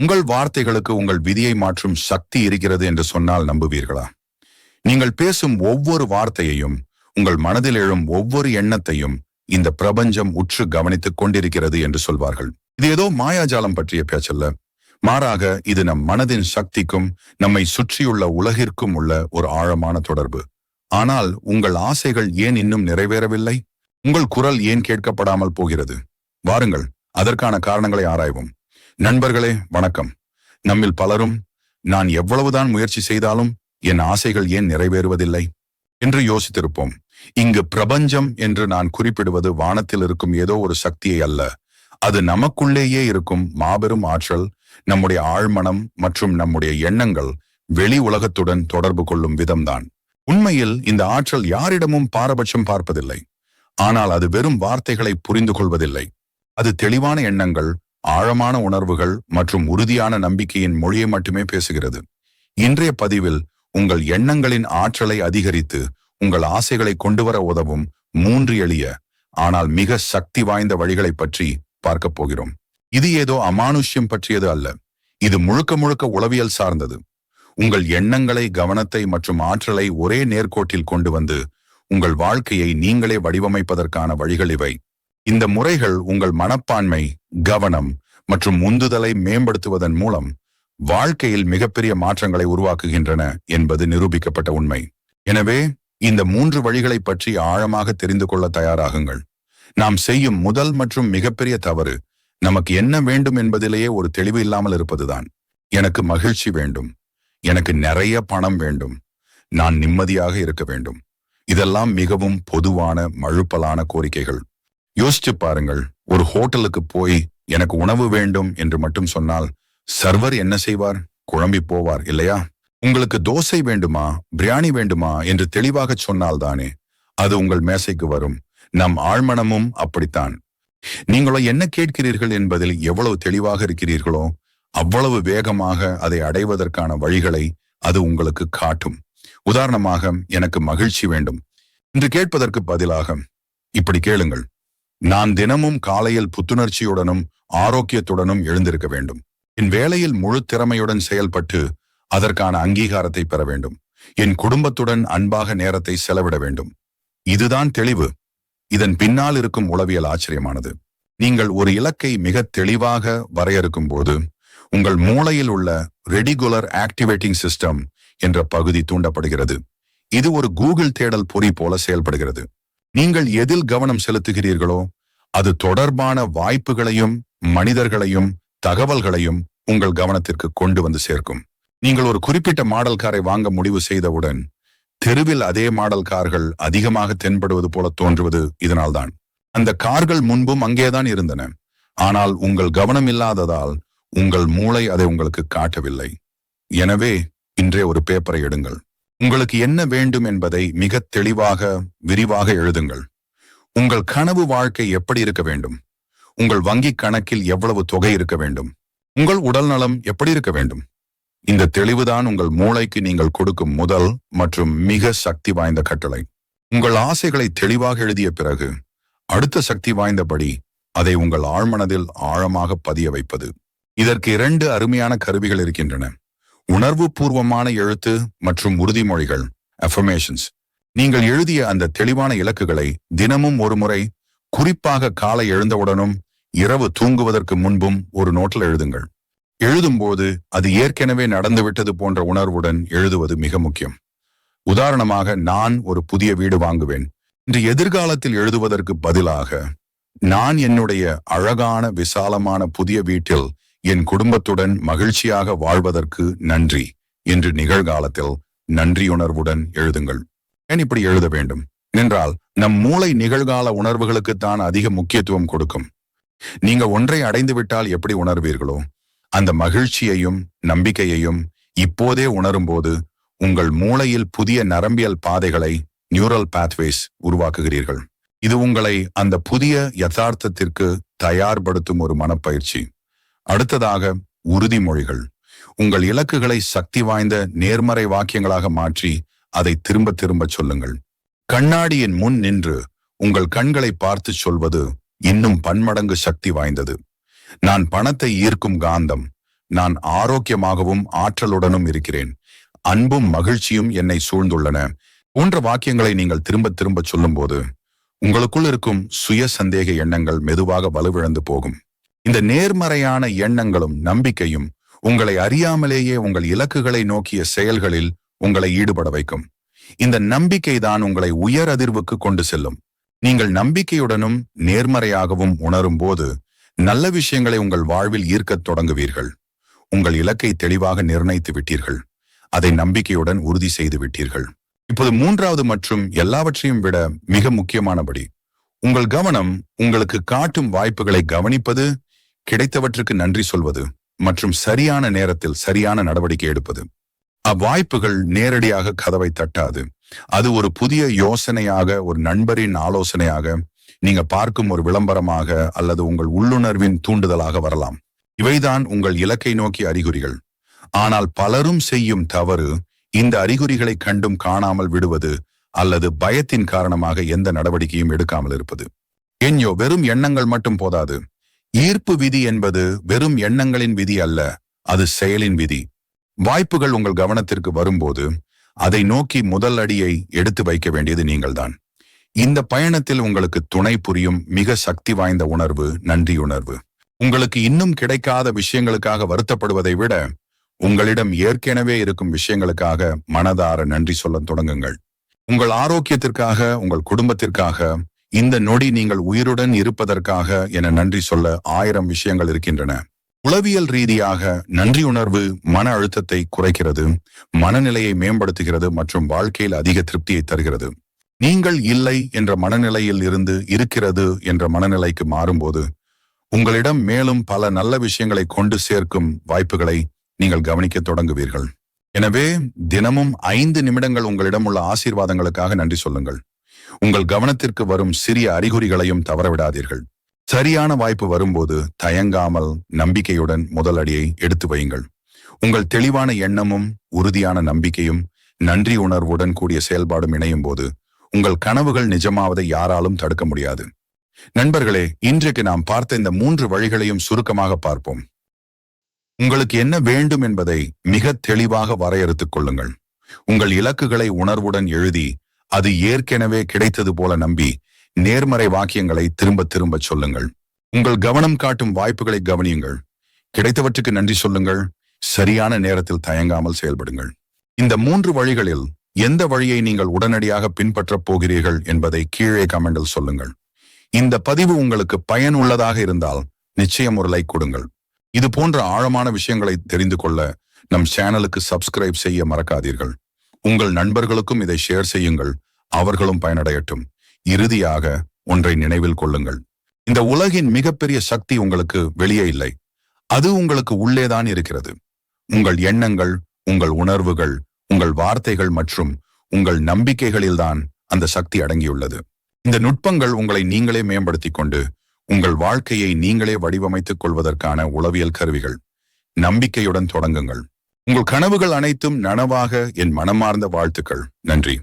உங்கள் வார்த்தைகளுக்கு உங்கள் விதியை மாற்றும் சக்தி இருக்கிறது என்று சொன்னால் நம்புவீர்களா? நீங்கள் பேசும் ஒவ்வொரு வார்த்தையையும் உங்கள் மனதில் எழும் ஒவ்வொரு எண்ணத்தையும் இந்த பிரபஞ்சம் உற்று கவனித்துக் கொண்டிருக்கிறது என்று சொல்வார்கள். இது ஏதோ மாயாஜாலம் பற்றிய பேச்சல்ல. மாறாக இது நம் மனதின் சக்திக்கும் நம்மை சுற்றியுள்ள உலகிற்கும் உள்ள ஒரு ஆழமான தொடர்பு. ஆனால் உங்கள் ஆசைகள் ஏன் இன்னும் நிறைவேறவில்லை? உங்கள் குரல் ஏன் கேட்கப்படாமல் போகிறது? வாருங்கள் அதற்கான காரணங்களை ஆராய்வோம். நண்பர்களே வணக்கம். நம்மில் பலரும் நான் எவ்வளவுதான் முயற்சி செய்தாலும் என் ஆசைகள் ஏன் நிறைவேறுவதில்லை? என்று யோசித்திருப்போம். இங்கு பிரபஞ்சம் என்று நான் குறிப்பிடுவது வானத்தில் இருக்கும் ஏதோ ஒரு சக்தியை அல்ல. அது நமக்குள்ளேயே இருக்கும் மாபெரும் ஆற்றல் நம்முடைய ஆழ்மனம் மற்றும் நம்முடைய எண்ணங்கள் வெளி உலகத்துடன் தொடர்பு கொள்ளும் விதம்தான். உண்மையில் இந்த ஆற்றல் யாரிடமும் பாரபட்சம் பார்ப்பதில்லை. ஆனால் அது வெறும் வார்த்தைகளை புரிந்து கொள்வதில்லை. அது தெளிவான எண்ணங்கள் ஆழமான உணர்வுகள் மற்றும் உறுதியான நம்பிக்கையின் மொழியை மட்டுமே பேசுகிறது. இன்றைய பதிவில் உங்கள் எண்ணங்களின் ஆற்றலை அதிகரித்து உங்கள் ஆசைகளை கொண்டுவர உதவும் மூன்று எளிய ஆனால் மிக சக்தி வாய்ந்த வழிகளை பற்றி பார்க்கப் போகிறோம். இது ஏதோ அமானுஷ்யம் பற்றியது அல்ல. இது முழுக்க முழுக்க உளவியல் சார்ந்தது. உங்கள் எண்ணங்களை கவனத்தை மற்றும் ஆற்றலை ஒரே நேர்கோட்டில் கொண்டு வந்து உங்கள் வாழ்க்கையை நீங்களே வடிவமைப்பதற்கான வழிகள் இவை. இந்த முறைகள் உங்கள் மனப்பான்மை கவனம் மற்றும் உந்துதலை மேம்படுத்துவதன் மூலம் வாழ்க்கையில் மிகப்பெரிய மாற்றங்களை உருவாக்குகின்றன என்பது நிரூபிக்கப்பட்ட உண்மை. எனவே இந்த மூன்று வழிகளை பற்றி ஆழமாக தெரிந்து கொள்ள தயாராகுங்கள். நாம் செய்யும் முதல் மற்றும் மிகப்பெரிய தவறு நமக்கு என்ன வேண்டும் என்பதிலேயே ஒரு தெளிவு இல்லாமல் இருப்பதுதான். எனக்கு மகிழ்ச்சி வேண்டும். எனக்கு நிறைய பணம் வேண்டும். நான் நிம்மதியாக இருக்க வேண்டும். இதெல்லாம் மிகவும் பொதுவான மழுப்பலான கோரிக்கைகள். யோசிச்சு பாருங்கள் ஒரு ஹோட்டலுக்கு போய் எனக்கு உணவு வேண்டும் என்று மட்டும் சொன்னால் சர்வர் என்ன செய்வார்? குழம்பி போவார் இல்லையா? உங்களுக்கு தோசை வேண்டுமா? பிரியாணி வேண்டுமா? என்று தெளிவாக சொன்னால்தானே அது உங்கள் மேசைக்கு வரும். நம் ஆழ்மனமும் அப்படித்தான். நீங்களோ என்ன கேட்கிறீர்கள் என்பதில் எவ்வளவு தெளிவாக இருக்கிறீர்களோ அவ்வளவு வேகமாக அதை அடைவதற்கான வழிகளை அது உங்களுக்கு காட்டும். உதாரணமாக எனக்கு மகிழ்ச்சி வேண்டும். என்று கேட்பதற்கு பதிலாக இப்படி கேளுங்கள். நான் தினமும் காலையில் புத்துணர்ச்சியுடனும் ஆரோக்கியத்துடனும் எழுந்திருக்க வேண்டும். என் வேலையில் முழு திறமையுடன் செயல்பட்டு அதற்கான அங்கீகாரத்தை பெற வேண்டும். என் குடும்பத்துடன் அன்பாக நேரத்தை செலவிட வேண்டும். இதுதான் தெளிவு. இதன் பின்னால் இருக்கும் உளவியல் ஆச்சரியமானது. நீங்கள் ஒரு இலக்கை மிக தெளிவாக வரையறுக்கும் போது உங்கள் மூளையில் உள்ள ரெடிகுலர் ஆக்டிவேட்டிங் சிஸ்டம் என்ற பகுதி தூண்டப்படுகிறது. இது ஒரு கூகுள் தேடல் பொறி போல செயல்படுகிறது. நீங்கள் எதில் கவனம் செலுத்துகிறீர்களோ அது தொடர்பான வாய்ப்புகளையும் மனிதர்களையும் தகவல்களையும் உங்கள் கவனத்திற்கு கொண்டு வந்து சேர்க்கும். நீங்கள் ஒரு குறிப்பிட்ட மாடல் காரை வாங்க முடிவு செய்தவுடன் தெருவில் அதே மாடல் கார்கள் அதிகமாக தென்படுவது போல தோன்றுவது இதனால்தான். அந்த கார்கள் முன்பும் அங்கேதான் இருந்தன. ஆனால் உங்கள் கவனம் இல்லாததால் உங்கள் மூளை அதை உங்களுக்கு காட்டவில்லை. எனவே இன்றே ஒரு பேப்பரை எடுங்கள். உங்களுக்கு என்ன வேண்டும் என்பதை மிக தெளிவாக விரிவாக எழுதுங்கள். உங்கள் கனவு வாழ்க்கை எப்படி இருக்க வேண்டும்? உங்கள் வங்கி கணக்கில் எவ்வளவு தொகை இருக்க வேண்டும்? உங்கள் உடல் நலம் எப்படி இருக்க வேண்டும்? இந்த தெளிவுதான் உங்கள் மூளைக்கு நீங்கள் கொடுக்கும் முதல் மற்றும் மிக சக்தி வாய்ந்த கட்டளை. உங்கள் ஆசைகளை தெளிவாக எழுதிய பிறகு அடுத்த சக்தி வாய்ந்தபடி அதை உங்கள் ஆழ்மனதில் ஆழமாக பதிய வைப்பது. இதற்கு இரண்டு அருமையான கருவிகள் இருக்கின்றன. உணர்வு பூர்வமான எழுத்து மற்றும் உறுதிமொழிகள் அஃபர்மேஷன்ஸ் நீங்கள் எழுதிய அந்த தெளிவான இலக்குகளை தினமும் ஒரு முறை குறிப்பாக காலை எழுந்தவுடனும் இரவு தூங்குவதற்கு முன்பும் ஒரு நோட்டில் எழுதுங்கள். எழுதும்போது அது ஏற்கனவே நடந்துவிட்டது போன்ற உணர்வுடன் எழுதுவது மிக முக்கியம். உதாரணமாக நான் ஒரு புதிய வீடு வாங்குவேன். இன்று எதிர்காலத்தில் எழுதுவதற்கு பதிலாக நான் என்னுடைய அழகான விசாலமான புதிய வீட்டில் என் குடும்பத்துடன் மகிழ்ச்சியாக வாழ்வதற்கு நன்றி. என்று நிகழ்காலத்தில் நன்றியுணர்வுடன் எழுதுங்கள். ஏன் இப்படி எழுத வேண்டும்? என்றால் நம் மூளை நிகழ்கால உணர்வுகளுக்குத்தான் அதிக முக்கியத்துவம் கொடுக்கும். நீங்க ஒன்றை அடைந்து விட்டால் எப்படி உணர்வீர்களோ அந்த மகிழ்ச்சியையும் நம்பிக்கையையும் இப்போதே உணரும்போது உங்கள் மூளையில் புதிய நரம்பியல் பாதைகளை நியூரல் பாத்வேஸ் உருவாக்குகிறீர்கள். இது உங்களை அந்த புதிய யதார்த்தத்திற்கு தயார்படுத்தும் ஒரு மனப்பயிற்சி. அடுத்ததாக உறுதிமொழிகள். உங்கள் இலக்குகளை சக்தி வாய்ந்த நேர்மறை வாக்கியங்களாக மாற்றி அதை திரும்ப திரும்ப சொல்லுங்கள். கண்ணாடியின் முன் நின்று உங்கள் கண்களை பார்த்து சொல்வது இன்னும் பன்மடங்கு சக்தி வாய்ந்தது. நான் பணத்தை ஈர்க்கும் காந்தம். நான் ஆரோக்கியமாகவும் ஆற்றலுடனும் இருக்கிறேன். அன்பும் மகிழ்ச்சியும் என்னை சூழ்ந்துள்ளன. போன்ற வாக்கியங்களை நீங்கள் திரும்ப திரும்ப சொல்லும்போது உங்களுக்குள் இருக்கும் சுய சந்தேக எண்ணங்கள் மெதுவாக வலுவிழந்து போகும். இந்த நேர்மறையான எண்ணங்களும் நம்பிக்கையும் உங்களை அறியாமலேயே உங்கள் இலக்குகளை நோக்கிய செயல்களில் உங்களை ஈடுபட வைக்கும். இந்த நம்பிக்கை தான் உங்களை உயர் அதிர்வுக்கு கொண்டு செல்லும். நீங்கள் நம்பிக்கையுடனும் நேர்மறையாகவும் உணரும் போது நல்ல விஷயங்களை உங்கள் வாழ்வில் ஈர்க்கத் தொடங்குவீர்கள். உங்கள் இலக்கை தெளிவாக நிர்ணயித்து விட்டீர்கள். அதை நம்பிக்கையுடன் உறுதி செய்து விட்டீர்கள். இப்போது மூன்றாவது மற்றும் எல்லாவற்றையும் விட மிக முக்கியமானபடி உங்கள் கவனம் உங்களுக்கு காட்டும் வாய்ப்புகளை கவனிப்பது கிடைத்தவற்றுக்கு நன்றி சொல்வது மற்றும் சரியான நேரத்தில் சரியான நடவடிக்கை எடுப்பது. அவ்வாய்ப்புகள் நேரடியாக கதவை தட்டாது. அது ஒரு புதிய யோசனையாக ஒரு நண்பரின் ஆலோசனையாக நீங்க பார்க்கும் ஒரு விளம்பரமாக அல்லது உங்கள் உள்ளுணர்வின் தூண்டுதலாக வரலாம். இவைதான் உங்கள் இலக்கை நோக்கி அறிகுறிகள். ஆனால் பலரும் செய்யும் தவறு இந்த அறிகுறிகளை கண்டும் காணாமல் விடுவது அல்லது பயத்தின் காரணமாக எந்த நடவடிக்கையும் எடுக்காமல் இருப்பது. என்யோ வெறும் எண்ணங்கள் மட்டும் போதாது. ஈர்ப்பு விதி என்பது வெறும் எண்ணங்களின் விதி அல்ல அது செயலின் விதி. வாய்ப்புகள் உங்கள் கவனத்திற்கு வரும்போது அதை நோக்கி முதல் அடியை எடுத்து வைக்க வேண்டியது நீங்கள்தான். இந்த பயணத்தில் உங்களுக்கு துணை புரியும் மிக சக்தி வாய்ந்த உணர்வு நன்றியுணர்வு உங்களுக்கு இன்னும் கிடைக்காத விஷயங்களுக்காக வருத்தப்படுவதை விட உங்களிடம் ஏற்கனவே இருக்கும் விஷயங்களுக்காக மனதார நன்றி சொல்ல தொடங்குங்கள். உங்கள் ஆரோக்கியத்திற்காக உங்கள் குடும்பத்திற்காக இந்த நொடி நீங்கள் உயிருடன் இருப்பதற்காக என நன்றி சொல்ல ஆயிரம் விஷயங்கள் இருக்கின்றன. உளவியல் ரீதியாக நன்றி உணர்வு மன அழுத்தத்தை குறைக்கிறது மனநிலையை மேம்படுத்துகிறது மற்றும் வாழ்க்கையில் அதிக திருப்தியை தருகிறது. நீங்கள் இல்லை என்ற மனநிலையில் இருந்து இருக்கிறது என்ற மனநிலைக்கு மாறும்போது உங்களிடம் மேலும் பல நல்ல விஷயங்களை கொண்டு சேர்க்கும் வாய்ப்புகளை நீங்கள் கவனிக்க தொடங்குவீர்கள். எனவே தினமும் ஐந்து நிமிடங்கள் உங்களிடம் உள்ள ஆசீர்வாதங்களுக்காக நன்றி சொல்லுங்கள். உங்கள் கவனத்திற்கு வரும் சிறிய அறிகுறிகளையும் தவறவிடாதீர்கள். சரியான வாய்ப்பு வரும்போது தயங்காமல் நம்பிக்கையுடன் முதல் அடியை எடுத்து வையுங்கள். உங்கள் தெளிவான எண்ணமும் உறுதியான நம்பிக்கையும் நன்றி உணர்வுடன் கூடிய செயல்பாடும் இணையும் போது உங்கள் கனவுகள் நிஜமாவதை யாராலும் தடுக்க முடியாது. நண்பர்களே இன்றைக்கு நாம் பார்த்த இந்த மூன்று வழிகளையும் சுருக்கமாக பார்ப்போம். உங்களுக்கு என்ன வேண்டும் என்பதை மிக தெளிவாக வரையறுத்துக் கொள்ளுங்கள். உங்கள் இலக்குகளை உணர்வுடன் எழுதி அது ஏற்கனவே கிடைத்தது போல நம்பி நேர்மறை வாக்கியங்களை திரும்ப திரும்ப சொல்லுங்கள். உங்கள் கவனம் காட்டும் வாய்ப்புகளை கவனியுங்கள். கிடைத்தவற்றுக்கு நன்றி சொல்லுங்கள். சரியான நேரத்தில் தயங்காமல் செயல்படுங்கள். இந்த மூன்று வழிகளில் எந்த வழியை நீங்கள் உடனடியாக பின்பற்றப் போகிறீர்கள் என்பதை கீழே கமெண்டில் சொல்லுங்கள். இந்த பதிவு உங்களுக்கு பயனுள்ளதாக இருந்தால் நிச்சயம் ஒரு லைக் கொடுங்கள். இது போன்ற ஆழமான விஷயங்களை தெரிந்து கொள்ள நம் சேனலுக்கு சப்ஸ்கிரைப் செய்ய மறக்காதீர்கள். உங்கள் நண்பர்களுக்கும் இதை ஷேர் செய்யுங்கள். அவர்களும் பயனடையட்டும். இறுதியாக ஒன்றை நினைவில் கொள்ளுங்கள். இந்த உலகின் மிகப்பெரிய சக்தி உங்களுக்கு வெளியே இல்லை. அது உங்களுக்கு உள்ளேதான் இருக்கிறது. உங்கள் எண்ணங்கள் உங்கள் உணர்வுகள் உங்கள் வார்த்தைகள் மற்றும் உங்கள் நம்பிக்கைகளில்தான் அந்த சக்தி அடங்கியுள்ளது. இந்த நுட்பங்கள் உங்களை நீங்களே மேம்படுத்திக் கொண்டு உங்கள் வாழ்க்கையை நீங்களே வடிவமைத்துக் கொள்வதற்கான உளவியல் கருவிகள். நம்பிக்கையுடன் தொடங்குங்கள். உங்கள் கனவுகள் அனைத்தும் நனவாக என் மனமார்ந்த வாழ்த்துக்கள். நன்றி.